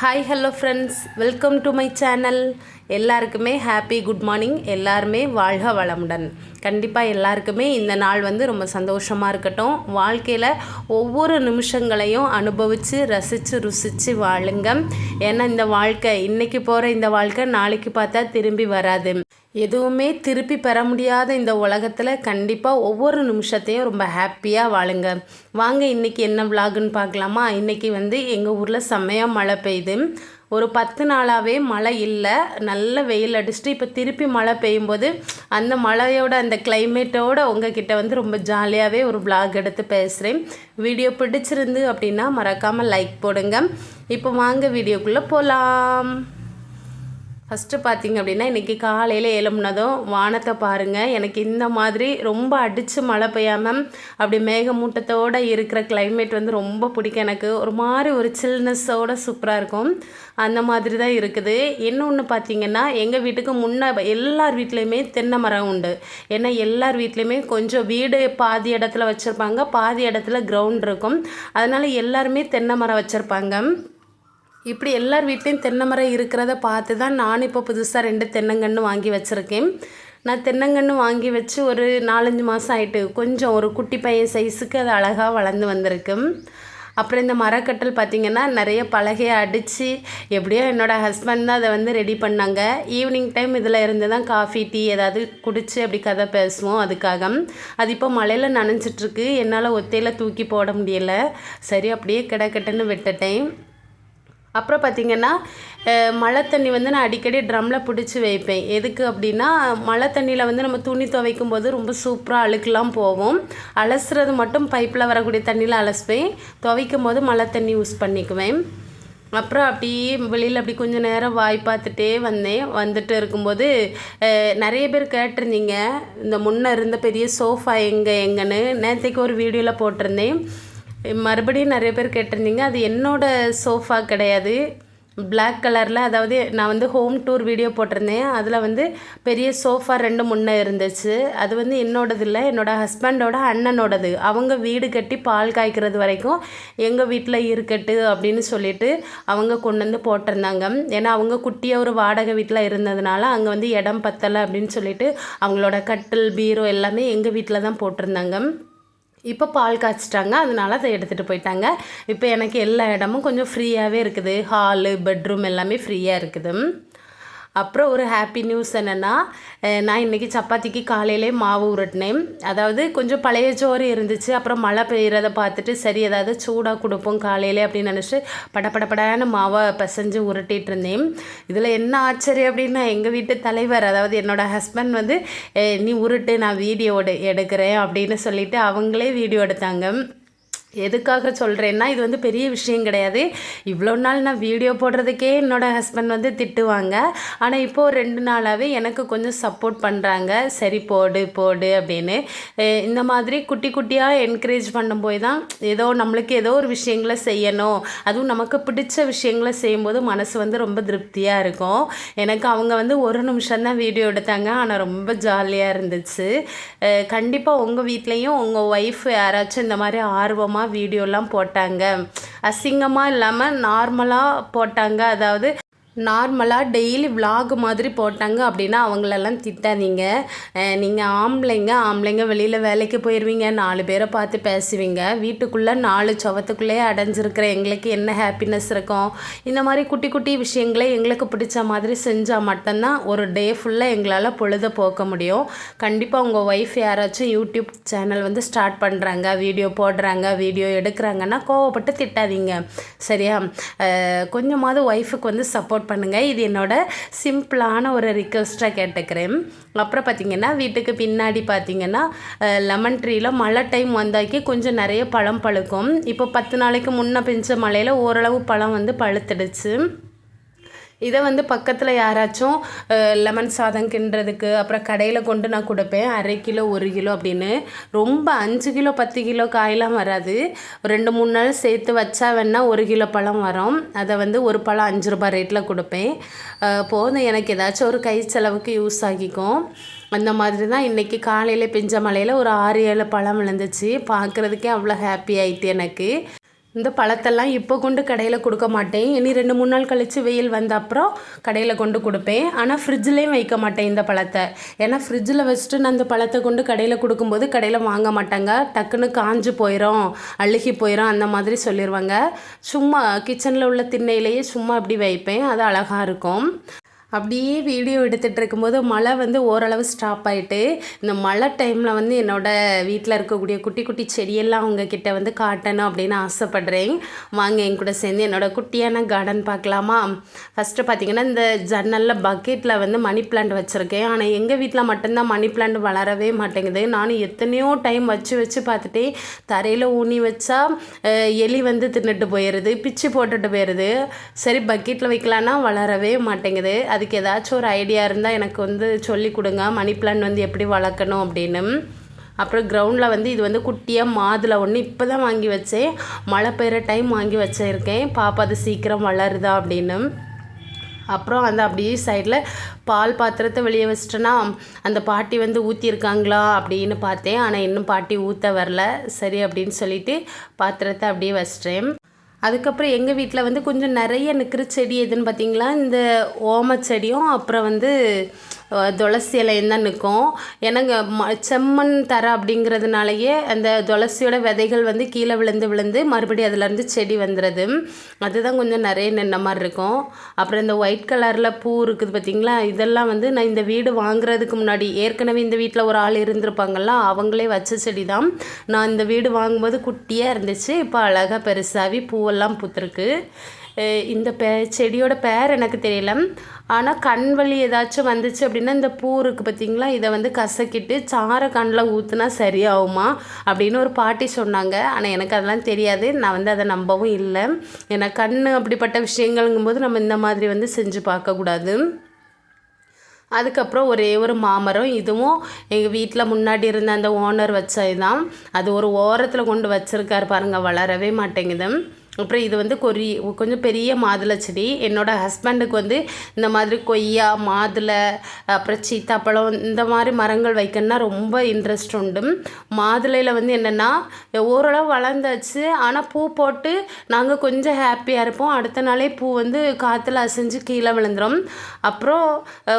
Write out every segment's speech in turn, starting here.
Hi hello friends welcome to my channel எல்லாருக்குமே happy good morning எல்லாருமே வாழ்க வளமுடன். கண்டிப்பாக எல்லாருக்குமே இந்த நாள் வந்து ரொம்ப சந்தோஷமாக இருக்கட்டும். வாழ்க்கையில் ஒவ்வொரு நிமிஷங்களையும் அனுபவித்து ரசித்து ருசித்து வாழுங்க. ஏன்னா இந்த வாழ்க்கை இன்றைக்கி போகிற இந்த வாழ்க்கை நாளைக்கு பார்த்தா திரும்பி வராது. எதுவுமே திருப்பி பெற முடியாத இந்த உலகத்தில் கண்டிப்பாக ஒவ்வொரு நிமிஷத்தையும் ரொம்ப ஹாப்பியாக வாழுங்க. வாங்க இன்றைக்கி என்ன விலாகுன்னு பார்க்கலாமா? இன்றைக்கி வந்து எங்கள் ஊரில் செம்மையாக மழை பெய்யுது. ஒரு பத்து நாளாகவே மழை இல்லை. நல்ல வெயில் அடிச்சுட்டு இப்போ திருப்பி மழை பெய்யும்போது அந்த மழையோட அந்த கிளைமேட்டோட உங்ககிட்ட வந்து ரொம்ப ஜாலியாகவே ஒரு vlog எடுத்து பேசுகிறேன் வீடியோ பிடிச்சிருந்து அப்படின்னா மறக்காமல் லைக் போடுங்க. இப்போ வாங்க வீடியோக்குள்ளே போகலாம் ஃபஸ்ட்டு பார்த்தீங்க அப்படின்னா இன்றைக்கி காலையில் எழும்புனதும் வானத்தை பாருங்கள் எனக்கு இந்த மாதிரி ரொம்ப அடித்து மழை பெய்யாமல் அப்படி மேகமூட்டத்தோடு இருக்கிற கிளைமேட் வந்து ரொம்ப பிடிக்கும் எனக்கு. ஒரு மாதிரி ஒரு சில்னஸோட சூப்பராக இருக்கும். அந்த மாதிரி தான் இருக்குது. இன்னொன்று பார்த்தீங்கன்னா எங்கள் வீட்டுக்கு முன்னே எல்லார் வீட்லேயுமே தென்னை மரம் உண்டு. ஏன்னா எல்லார் வீட்லேயுமே கொஞ்சம் வீடு பாதி இடத்துல வச்சுருப்பாங்க பாதி இடத்துல கிரவுண்ட் இருக்கும். அதனால் எல்லாருமே தென்னை மரம் வச்சுருப்பாங்க. இப்படி எல்லார் வீட்லேயும் தென்னை மரம் இருக்கிறத பார்த்து தான் நான் இப்போ புதுசாக ரெண்டு தென்னங்கன்று வாங்கி வச்சுருக்கேன். நான் தென்னங்கன்று வாங்கி வச்சு ஒரு நாலஞ்சு மாதம் ஆயிட்டு கொஞ்சம் ஒரு குட்டி பையன் சைஸுக்கு அது அழகாக வளர்ந்து வந்திருக்கு. அப்புறம் இந்த மரக்கட்டல் பார்த்திங்கன்னா நிறைய பலகையை அடித்து எப்படியோ என்னோடய ஹஸ்பண்ட் தான் அதை வந்து ரெடி பண்ணாங்க. ஈவினிங் டைம் இதில் இருந்து தான் காஃபி டீ ஏதாவது குடித்து அப்படி கதை பேசுவோம் அதுக்காக. அது இப்போ மழையில் நனைஞ்சிட்ருக்கு என்னால் ஒத்தையில் தூக்கி போட முடியல. சரி அப்படியே கிடக்கட்டுன்னு விட்டுட்டேன். அப்புறம் பார்த்திங்கன்னா மழை தண்ணி வந்து நான் அடிக்கடி ட்ரம்மில் பிடிச்சி வைப்பேன். எதுக்கு அப்படின்னா மழை தண்ணியில் வந்து நம்ம துணி துவைக்கும் போது ரொம்ப சூப்பராக அழுக்கெலாம் போகும். அலசுறது மட்டும் பைப்பில் வரக்கூடிய தண்ணியில் அலசுவேன். துவைக்கும் போது மழை தண்ணி யூஸ் பண்ணிக்குவேன். அப்புறம் அப்படியே வெளியில் அப்படி கொஞ்சம் நேரம் வாய் பார்த்துட்டே வந்தேன். வந்துட்டு இருக்கும்போது நிறைய பேர் கேட்டிருந்தீங்க. இந்த முன்னே இருந்த பெரிய சோஃபா எங்கே எங்கன்னு. நேற்றுக்கு ஒரு வீடியோவில் போட்டிருந்தேன். மறுபடியும் நிறைய பேர் கேட்டிருந்தீங்க. அது என்னோட சோஃபா கிடையாது. பிளாக் கலரில் அதாவது நான் வந்து ஹோம் டூர் வீடியோ போட்டிருந்தேன். அதில் வந்து பெரிய சோஃபா ரெண்டு முன்னே இருந்துச்சு. அது வந்து என்னோடது இல்லை என்னோட ஹஸ்பண்டோட அண்ணனோடது. அவங்க வீடு கட்டி பால் காய்க்கிறது வரைக்கும் எங்கள் வீட்டில் இருக்கட்டு அப்படின்னு சொல்லிட்டு அவங்க கொண்டு வந்து போட்டிருந்தாங்க. ஏன்னா அவங்க குட்டியாக ஒரு வாடகை வீட்டில் இருந்ததுனால அங்கே வந்து இடம் பத்தலை அப்படின்னு சொல்லிட்டு அவங்களோட கட்டில் பீரோ எல்லாமே எங்கள் வீட்டில் தான் போட்டிருந்தாங்க. இப்போ பால் காய்ச்சிட்டாங்க அதனால அதை எடுத்துகிட்டு போயிட்டாங்க. இப்போ எனக்கு எல்லா இடமும் கொஞ்சம் ஃப்ரீயாகவே இருக்குது. ஹாலு பெட்ரூம் எல்லாமே ஃப்ரீயாக இருக்குது. அப்புறம் ஒரு ஹாப்பி நியூஸ் என்னென்னா நான் இன்றைக்கி சப்பாத்திக்கு காலையிலே மாவு உருட்டினேன். அதாவது கொஞ்சம் பழைய சோறு இருந்துச்சு அப்புறம் மழை பெய்கிறத பார்த்துட்டு சரி ஏதாவது சூடாக கொடுப்போம் காலையிலே அப்படின்னு நினச்சி படபடபடான மாவை பிசைஞ்சு உருட்டிகிட்டு இருந்தேன் இதில் என்ன ஆச்சரியம் அப்படின்னா எங்கள் வீட்டு தலைவர் அதாவது என்னோட ஹஸ்பண்ட் வந்து நீ உருட்டு நான் வீடியோ எடு எடுக்கிறேன் அப்படின்னு சொல்லிவிட்டு அவங்களே வீடியோ எடுத்தாங்க. எதுக்காக சொல்கிறேன்னா இது வந்து பெரிய விஷயம் கிடையாது. இவ்வளோ நாள் நான் வீடியோ போடுறதுக்கே என்னோடய ஹஸ்பண்ட் வந்து திட்டுவாங்க. ஆனால் இப்போது ரெண்டு நாளாகவே எனக்கு கொஞ்சம் சப்போர்ட் பண்ணுறாங்க சரி போடு போடு அப்படின்னு. இந்த மாதிரி குட்டி குட்டியாக என்கரேஜ் பண்ணும்போது தான் ஏதோ நம்மளுக்கு ஏதோ ஒரு விஷயங்களை செய்யணும். அதுவும் நமக்கு பிடிச்ச விஷயங்களை செய்யும்போது மனசு வந்து ரொம்ப திருப்தியாக இருக்கும். எனக்கு அவங்க வந்து ஒரு நிமிஷம் தான் வீடியோ எடுத்தாங்க. ஆனால் ரொம்ப ஜாலியாக இருந்துச்சு. கண்டிப்பாக உங்கள் வீட்லேயும் உங்கள் ஒய்ஃப் யாராச்சும் இந்த மாதிரி ஆர்வமாக வீடியோலாம் போட்டாங்க. அசிங்கமாக இல்லாமல் நார்மலாக போட்டாங்க. அதாவது நார்மலாக டெய்லி விலாக் மாதிரி போட்டாங்க அப்படின்னா அவங்களெல்லாம் திட்டாதீங்க. நீங்கள் ஆம்பளைங்க ஆம்பளைங்க வெளியில் வேலைக்கு போயிடுவீங்க நாலு பேரை பார்த்து பேசுவீங்க. வீட்டுக்குள்ளே நாலு சவத்துக்குள்ளேயே அடைஞ்சிருக்கிற எங்களுக்கு என்ன ஹாப்பினஸ் இருக்கும்? இந்த மாதிரி குட்டி குட்டி விஷயங்களை எங்களுக்கு பிடிச்ச மாதிரி செஞ்சால் மட்டும்தான் ஒரு டே ஃபுல்லாக எங்களால் பொழுத போக்க முடியும். கண்டிப்பாக உங்கள் ஒய்ஃப் யாராச்சும் யூடியூப் சேனல் வந்து ஸ்டார்ட் பண்ணுறாங்க வீடியோ போடுறாங்க வீடியோ எடுக்கிறாங்கன்னா கோவப்பட்டு திட்டாதீங்க. சரியா? கொஞ்சமாவது ஒய்ஃபுக்கு வந்து சப்போர்ட் பண்ணுங்கள் இது என்னோட சிம்பிளான ஒரு ரிக்வெஸ்ட்டாக கேட்டுக்கிறேன். அப்புறம் பார்த்தீங்கன்னா வீட்டுக்கு பின்னாடி பார்த்தீங்கன்னா லெமன் ட்ரீயில் மழை டைம் வந்தாக்கி கொஞ்சம் நிறைய பழம் பழுக்கும். இப்போ பத்து நாளைக்கு முன்ன பெஞ்ச மழையில் ஓரளவு பழம் வந்து பழுத்துடுச்சு. இதை வந்து பக்கத்தில் யாராச்சும் லெமன் சாதம் கிண்டுறதுக்கு அப்புறம் கடையில் கொண்டு நான் கொடுப்பேன். அரை கிலோ ஒரு கிலோ அப்படின்னு. ரொம்ப அஞ்சு கிலோ பத்து கிலோ காயெலாம் வராது. ரெண்டு மூணு நாள் சேர்த்து வச்சா வேணால் ஒரு கிலோ பழம் வரும். அதை வந்து ஒரு பழம் அஞ்சு ரூபாய் ரேட்டில் கொடுப்பேன். போதும். எனக்கு ஏதாச்சும் ஒரு கை செலவுக்கு யூஸ் ஆகிக்கும். அந்த மாதிரி தான் இன்றைக்கி காலையில் பெஞ்ச மழையில் ஒரு ஆறு ஏழு பழம் விழுந்துச்சு. பார்க்குறதுக்கே அவ்வளோ ஹாப்பி ஆயிட்டு எனக்கு. இந்த பழத்தெல்லாம் இப்போ கொண்டு கடையில் கொடுக்க மாட்டேன். இனி ரெண்டு மூணு நாள் கழித்து வெயில் வந்த அப்புறம் கடையில் கொண்டு கொடுப்பேன். ஆனால் ஃப்ரிட்ஜ்லேயும் வைக்க மாட்டேன் இந்த பழத்தை. ஏன்னா ஃப்ரிட்ஜில் வச்சுட்டு நான் அந்த பழத்தை கொண்டு கடையில் கொடுக்கும்போது கடையில் வாங்க மாட்டாங்க. டக்குன்னு காஞ்சு போயிடும் அழுகி போயிடும் அந்த மாதிரி சொல்லிடுவாங்க சும்மா கிச்சனில் உள்ள திண்ணையிலேயே சும்மா அப்படி வைப்பேன். அது அழகாக இருக்கும். அப்படியே வீடியோ எடுத்துகிட்டு இருக்கும்போது மழை வந்து ஓரளவு ஸ்டாப் ஆகிட்டு இந்த மழை டைமில் வந்து என்னோடய வீட்டில் இருக்கக்கூடிய குட்டி குட்டி செடியெல்லாம் உங்ககிட்ட வந்து காட்டணும் அப்படின்னு ஆசைப்பட்றேன். வாங்க என் கூட சேர்ந்து என்னோடய குட்டியான கார்டன் பார்க்கலாமா? ஃபஸ்ட்டு பார்த்திங்கன்னா இந்த ஜன்னலில் பக்கெட்டில் வந்து மணி பிளான்ட் வச்சுருக்கேன். ஆனால் எங்கள் வீட்டில் மட்டும்தான் மணி பிளான்ட் வளரவே மாட்டேங்குது. நானும் எத்தனையோ டைம் வச்சு வச்சு பார்த்துட்டே தரையில் ஊனி வச்சா எலி வந்து தின்னுட்டு போயிடுது பிச்சு போட்டுட்டு போயிடுது சரி பக்கெட்டில் வைக்கலான்னா வளரவே மாட்டேங்குது. அதுக்கு ஏதாச்சும் ஒரு ஐடியா இருந்தால் எனக்கு வந்து சொல்லி கொடுங்க. மணி பிளான் வந்து எப்படி வளர்க்கணும் அப்படின்னு. அப்புறம் கிரவுண்டில் வந்து இது வந்து குட்டியாக மாதுளை ஒன்று இப்போ தான் வாங்கி வச்சேன். மழை பெய்கிற டைம் வாங்கி வச்சுருக்கேன். பாப்பா அது சீக்கிரம் வளருதா அப்படின்னு. அப்புறம் அந்த அப்படியே சைடில் பால் பாத்திரத்தை வெளியே வச்சிட்டேன்னா அந்த பாட்டி வந்து ஊற்றிருக்காங்களா அப்படின்னு பார்த்தேன். ஆனால் இன்னும் பாட்டி ஊற்ற வரல. சரி அப்படின்னு சொல்லிட்டு பாத்திரத்தை அப்படியே வச்சிட்டேன். அதுக்கப்புறம் எங்கள் வீட்டில் வந்து கொஞ்சம் நிறைய நிற்கிற செடி எதுன்னு பார்த்தீங்களா இந்த ஓம செடியும் அப்புறம் வந்து துளசி இலையும் தான் நிற்கும். எனக்கு ம செம்மண் தர அப்படிங்கிறதுனாலயே அந்த துளசியோட விதைகள் வந்து கீழே விழுந்து விழுந்து மறுபடியும் அதுலேருந்து செடி வந்துடுது அதுதான் கொஞ்சம் நிறைய நின்ன மாதிரி இருக்கும். அப்புறம் இந்த ஒயிட் கலரில் பூ இருக்குது பார்த்திங்களா இதெல்லாம் வந்து நான் இந்த வீடு வாங்குறதுக்கு முன்னாடி ஏற்கனவே இந்த வீட்டில் ஒரு ஆள் இருந்திருப்பாங்கள்ல அவங்களே வச்ச செடி தான் நான் இந்த வீடு வாங்கும்போது குட்டியாக இருந்துச்சு. இப்போ அழகாக பெருசாகி பூவெல்லாம் பூத்துருக்கு. இந்த பே செடியோட பேர் எனக்கு தெரியல. ஆனால் கண் வலி ஏதாச்சும் வந்துச்சு அப்படின்னா இந்த பூ இருக்குது பார்த்திங்களா இதை வந்து கசக்கிட்டு சாரை கண்ணில் ஊற்றுனா சரியாகுமா? அப்படின்னு ஒரு பாட்டி சொன்னாங்க. ஆனால் எனக்கு அதெல்லாம் தெரியாது. நான் வந்து அதை நம்பவும் இல்லை. ஏன்னா கண் அப்படிப்பட்ட விஷயங்கள்ங்கும்போது நம்ம இந்த மாதிரி வந்து செஞ்சு பார்க்கக்கூடாது அதுக்கப்புறம் ஒரே ஒரு மாமரம். இதுவும் எங்கள் வீட்டில் முன்னாடி இருந்த அந்த ஓனர் வச்சது தான் அது ஒரு ஓரத்தில் கொண்டு வச்சுருக்கார் பாருங்கள் வளரவே மாட்டேங்குது. அப்புறம் இது வந்து கொரி கொஞ்சம் பெரிய மாதுளை செடி. என்னோடய ஹஸ்பண்டுக்கு வந்து இந்த மாதிரி கொய்யா மாதுளை அப்புறம் சீத்தாப்பழம் இந்த மாதிரி மரங்கள் வைக்கணும்னா ரொம்ப இன்ட்ரெஸ்ட் உண்டு. மாதுளையில் வந்து என்னென்னா ஓரளவு வளர்ந்தாச்சு. ஆனால் பூ போட்டு நாங்கள் கொஞ்சம் ஹாப்பியாக இருப்போம். அடுத்த நாளே பூ வந்து காற்றுல அசைஞ்சு கீழே விழுந்துடும் அப்புறம்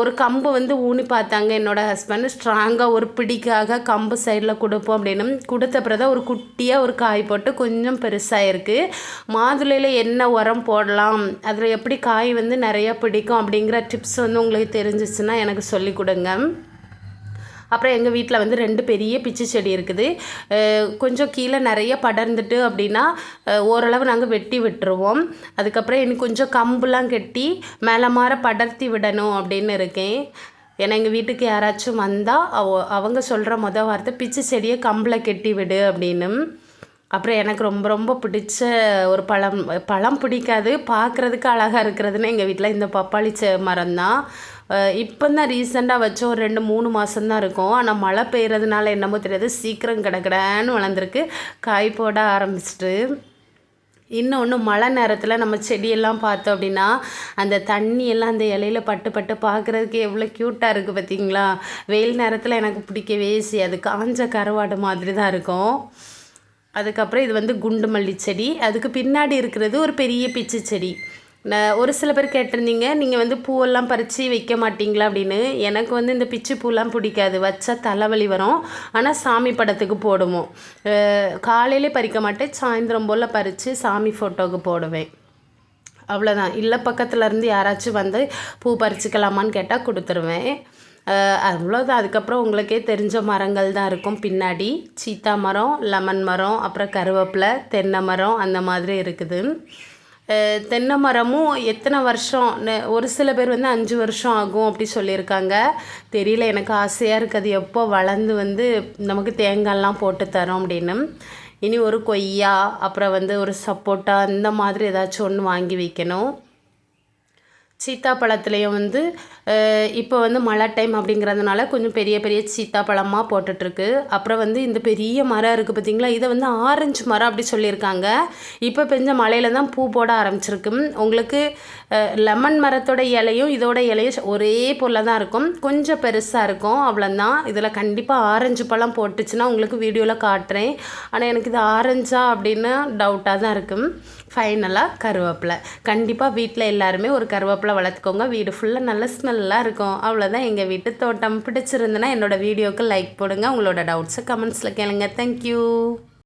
ஒரு கம்பு வந்து ஊனி பார்த்தாங்க என்னோடய ஹஸ்பண்ட் ஸ்ட்ராங்காக ஒரு பிடிக்காக கம்பு சைடில் கொடுப்போம் அப்படின்னு. கொடுத்த பிறகு ஒரு குட்டியாக ஒரு காய் போட்டு கொஞ்சம் பெருசாக இருக்குது மாதுளையில் என்ன உரம் போடலாம்? அதில் எப்படி காய் வந்து நிறையா பிடிக்கும் அப்படிங்கிற டிப்ஸ் வந்து உங்களுக்கு தெரிஞ்சிச்சுன்னா எனக்கு சொல்லிக் கொடுங்க. அப்புறம் எங்கள் வீட்டில் வந்து ரெண்டு பெரிய பிச்சு செடி இருக்குது. கொஞ்சம் கீழே நிறைய படர்ந்துட்டு அப்படின்னா ஓரளவு நாங்கள் வெட்டி விட்டுருவோம். அதுக்கப்புறம் எனக்கு கொஞ்சம் கம்புலாம் கட்டி மேலே மாற படர்த்தி விடணும் அப்படின்னு இருக்கேன். ஏன்னா எங்கள் வீட்டுக்கு யாராச்சும் வந்தால் அவ அவங்க சொல்கிற மொதல் வார்த்தை பிச்சு செடியை கம்பில் கெட்டி விடு அப்படின்னு. அப்புறம் எனக்கு ரொம்ப ரொம்ப பிடிச்ச ஒரு பழம் பழம் பிடிக்காது. பார்க்குறதுக்கு அழகாக இருக்கிறதுன்னு எங்கள் வீட்டில் இந்த பப்பாளி செ மரம் தான். இப்போ தான் ரீசெண்டாக வச்ச ஒரு ரெண்டு மூணு மாதம்தான் இருக்கும். ஆனால் மழை பெய்கிறதுனால என்னமோ தெரியாது. சீக்கிரம் கிடக்கிடன்னு வளர்ந்துருக்கு. காய் போட ஆரம்பிச்சிட்டு. இன்னொன்று மழை நேரத்தில் நம்ம செடியெல்லாம் பார்த்தோம் அப்படின்னா அந்த தண்ணியெல்லாம் அந்த இலையில பட்டு பட்டு பார்க்குறதுக்கு எவ்வளோ க்யூட்டாக இருக்குது பார்த்தீங்களா வெயில் நேரத்தில் எனக்கு பிடிக்கவே செய்யாது. காஞ்ச கருவாடு மாதிரி தான் இருக்கும். அதுக்கப்புறம் இது வந்து குண்டு மல்லி செடி. அதுக்கு பின்னாடி இருக்கிறது ஒரு பெரிய பிச்சு செடி. நான் ஒரு சில பேர் கேட்டிருந்தீங்க நீங்கள் வந்து பூவெல்லாம் பறித்து வைக்க மாட்டிங்களா அப்படின்னு. எனக்கு வந்து இந்த பிச்சு பூலாம் பிடிக்காது. வச்சா தலைவலி வரும். ஆனால் சாமி படத்துக்கு போடுவோம். காலையிலே பறிக்க மாட்டேன். சாயந்தரம் போல் பறித்து சாமி ஃபோட்டோவுக்கு போடுவேன். அவ்வளோதான் இல்லை பக்கத்தில் இருந்து யாராச்சும் வந்து பூ பறிச்சுக்கலாமான்னு கேட்டால் கொடுத்துருவேன். அவ்வளோதான் அதுக்கப்புறம் உங்களுக்கே தெரிஞ்ச மரங்கள் தான் இருக்கும். பின்னாடி சீத்தா மரம் லெமன் மரம் அப்புறம் கருவேப்பிலை தென்னை மரம் அந்த மாதிரி இருக்குது. தென்னை மரமும் எத்தனை வருஷம்? ஒரு சில பேர் வந்து அஞ்சு வருஷம் ஆகும் அப்படி சொல்லியிருக்காங்க. தெரியல எனக்கு ஆசையாக இருக்குது எப்போ வளர்ந்து வந்து நமக்கு தேங்காய்லாம் போட்டு தரோம் அப்படின்னு. இனி ஒரு கொய்யா அப்புறம் வந்து ஒரு சப்போட்டா இந்த மாதிரி ஏதாச்சும் ஒன்று வாங்கி வைக்கணும். சீத்தாப்பழத்துலேயும் வந்து இப்போ வந்து மழை டைம் அப்படிங்கிறதுனால கொஞ்சம் பெரிய பெரிய சீத்தாப்பழமாக போட்டுட்ருக்கு. அப்புறம் வந்து இந்த பெரிய மரம் இருக்குது பார்த்தீங்களா இதை வந்து ஆரஞ்சு மரம் அப்படி சொல்லியிருக்காங்க. இப்போ பெஞ்ச மழையில தான் பூ போட ஆரம்பிச்சிருக்கு உங்களுக்கு லெமன் மரத்தோட இலையும் இதோட இலையும் ஒரே போல தான் இருக்கும். கொஞ்சம் பெருசாக இருக்கும். அவ்வளோதான் இதில் கண்டிப்பாக ஆரஞ்சு பழம் போட்டுச்சுன்னா உங்களுக்கு வீடியோவில் காட்டுறேன். ஆனால் எனக்கு இது ஆரஞ்சா அப்படின்னு டவுட்டாக தான் இருக்கும். ஃபைனலாக கருவேப்பிலை. கண்டிப்பாக வீட்டில் எல்லாருமே ஒரு கருவேப்பிலை வளர்த்துக்கோங்க. வீடு ஃபுல்லாக நல்ல ஸ்மெல்லாக இருக்கும். அவ்வளோதான் எங்கள் வீட்டு தோட்டம் பிடிச்சிருந்துன்னா என்னோட வீடியோக்கு லைக் போடுங்க. உங்களோட டவுட்ஸை கமெண்ட்ஸில் கேளுங்க. தேங்க்யூ